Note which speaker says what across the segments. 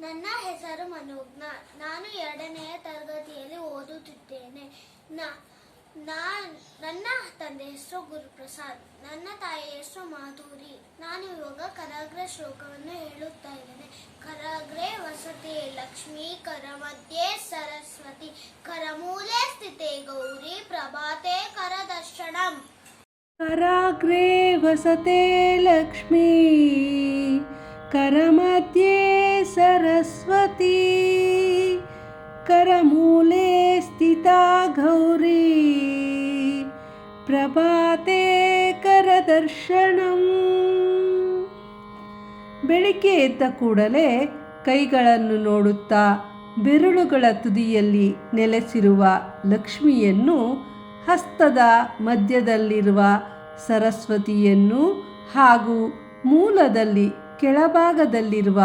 Speaker 1: ನನ್ನ ಹೆಸರು ಮನೋಜ್ಞ. ನಾನು ಎರಡನೆಯ ತರಗತಿಯಲ್ಲಿ ಓದುತ್ತಿದ್ದೇನೆ. ನನ್ನ ತಂದೆ ಹೆಸರು ಗುರುಪ್ರಸಾದ್. ನನ್ನ ತಾಯಿ ಹೆಸರು ಮಾಧುರಿ. ನಾನು ಇವಾಗ ಕರಾಗ್ರ ಶ್ಲೋಕವನ್ನು ಹೇಳುತ್ತಾ ಇದ್ದೇನೆ. ಕರಾಗ್ರೆ ವಸತಿ, ಲಕ್ಷ್ಮೀ, ಕರಮಧ್ಯೆ ಸರಸ್ವತಿ, ಕರಮೂಲೆ ಸ್ಥಿತಿ ಗೌರಿ, ಪ್ರಭಾತೆ ಕರದರ್ಶನಂ.
Speaker 2: ಕರಾಗ್ರೆ ವಸತೆ, ಲಕ್ಷ್ಮೀ, ಕರಮಧ್ಯೆ सरस्वती करमूले स्थिता गौरी प्रभाते करदर्शनम् ಬೆಳಿಗ್ಗೆ ಎದ್ದ ಕೂಡಲೇ ಕೈಗಳನ್ನು ನೋಡುತ್ತಾ ಬೆರಳುಗಳ ತುದಿಯಲ್ಲಿ ನೆಲೆಸಿರುವ ಲಕ್ಷ್ಮಿಯನ್ನು ಹಸ್ತದ ಮಧ್ಯದಲ್ಲಿರುವ ಸರಸ್ವತಿಯನ್ನು ಹಾಗೂ ಮೂಲದಲ್ಲಿ ಕೆಳಭಾಗದಲ್ಲಿರುವ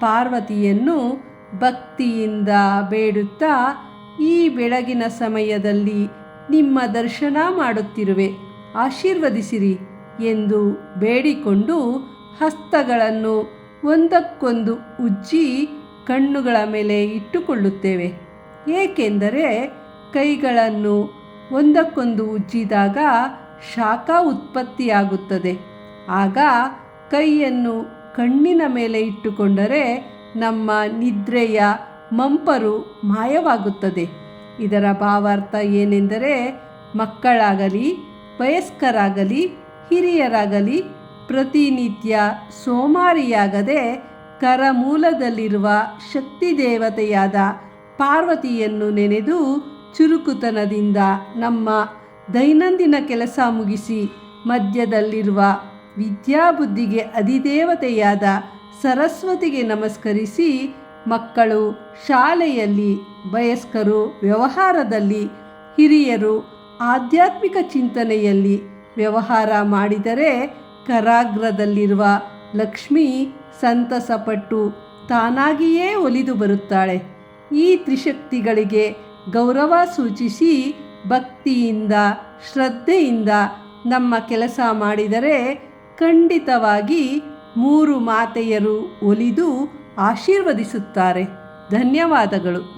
Speaker 2: ಪಾರ್ವತಿಯನ್ನು ಭಕ್ತಿಯಿಂದ ಬೇಡುತ್ತಾ ಈ ಬೆಳಗಿನ ಸಮಯದಲ್ಲಿ ನಿಮ್ಮ ದರ್ಶನ ಮಾಡುತ್ತಿರುವೆ. ಆಶೀರ್ವದಿಸಿರಿ ಎಂದು ಬೇಡಿಕೊಂಡು ಹಸ್ತಗಳನ್ನು ಒಂದಕ್ಕೊಂದು ಉಜ್ಜಿ ಕಣ್ಣುಗಳ ಮೇಲೆ ಇಟ್ಟುಕೊಳ್ಳುತ್ತೇವೆ. ಏಕೆಂದರೆ ಕೈಗಳನ್ನು ಒಂದಕ್ಕೊಂದು ಉಜ್ಜಿದಾಗ ಶಾಖ ಉತ್ಪತ್ತಿಯಾಗುತ್ತದೆ. ಆಗ ಕೈಯನ್ನು ಕಣ್ಣಿನ ಮೇಲೆ ಇಟ್ಟುಕೊಂಡರೆ ನಮ್ಮ ನಿದ್ರೆಯ ಮಂಪರು ಮಾಯವಾಗುತ್ತದೆ. ಇದರ ಭಾವಾರ್ಥ ಏನೆಂದರೆ ಮಕ್ಕಳಾಗಲಿ, ವಯಸ್ಕರಾಗಲಿ, ಹಿರಿಯರಾಗಲಿ, ಪ್ರತಿನಿತ್ಯ ಸೋಮಾರಿಯಾಗದೆ ಕರಮೂಲದಲ್ಲಿರುವ ಶಕ್ತಿ ದೇವತೆಯಾದ ಪಾರ್ವತಿಯನ್ನು ನೆನೆದು ಚುರುಕುತನದಿಂದ ನಮ್ಮ ದೈನಂದಿನ ಕೆಲಸ ಮುಗಿಸಿ ಮಧ್ಯದಲ್ಲಿರುವ ವಿದ್ಯಾಬುದ್ಧಿಗೆ ಅಧಿದೇವತೆಯಾದ ಸರಸ್ವತಿಗೆ ನಮಸ್ಕರಿಸಿ ಮಕ್ಕಳು ಶಾಲೆಯಲ್ಲಿ, ವಯಸ್ಕರು ವ್ಯವಹಾರದಲ್ಲಿ, ಹಿರಿಯರು ಆಧ್ಯಾತ್ಮಿಕ ಚಿಂತನೆಯಲ್ಲಿ ವ್ಯವಹಾರ ಮಾಡಿದರೆ ಕರಾಗ್ರದಲ್ಲಿರುವ ಲಕ್ಷ್ಮಿ ಸಂತಸಪಟ್ಟು ತಾನಾಗಿಯೇ ಒಲಿದು ಬರುತ್ತಾಳೆ. ಈ ತ್ರಿಶಕ್ತಿಗಳಿಗೆ ಗೌರವ ಸೂಚಿಸಿ ಭಕ್ತಿಯಿಂದ, ಶ್ರದ್ಧೆಯಿಂದ ನಮ್ಮ ಕೆಲಸ ಮಾಡಿದರೆ ಖಂಡಿತವಾಗಿ ಮೂರು ಮಾತೆಯರು ಒಲಿದು ಆಶೀರ್ವದಿಸುತ್ತಾರೆ. ಧನ್ಯವಾದಗಳು.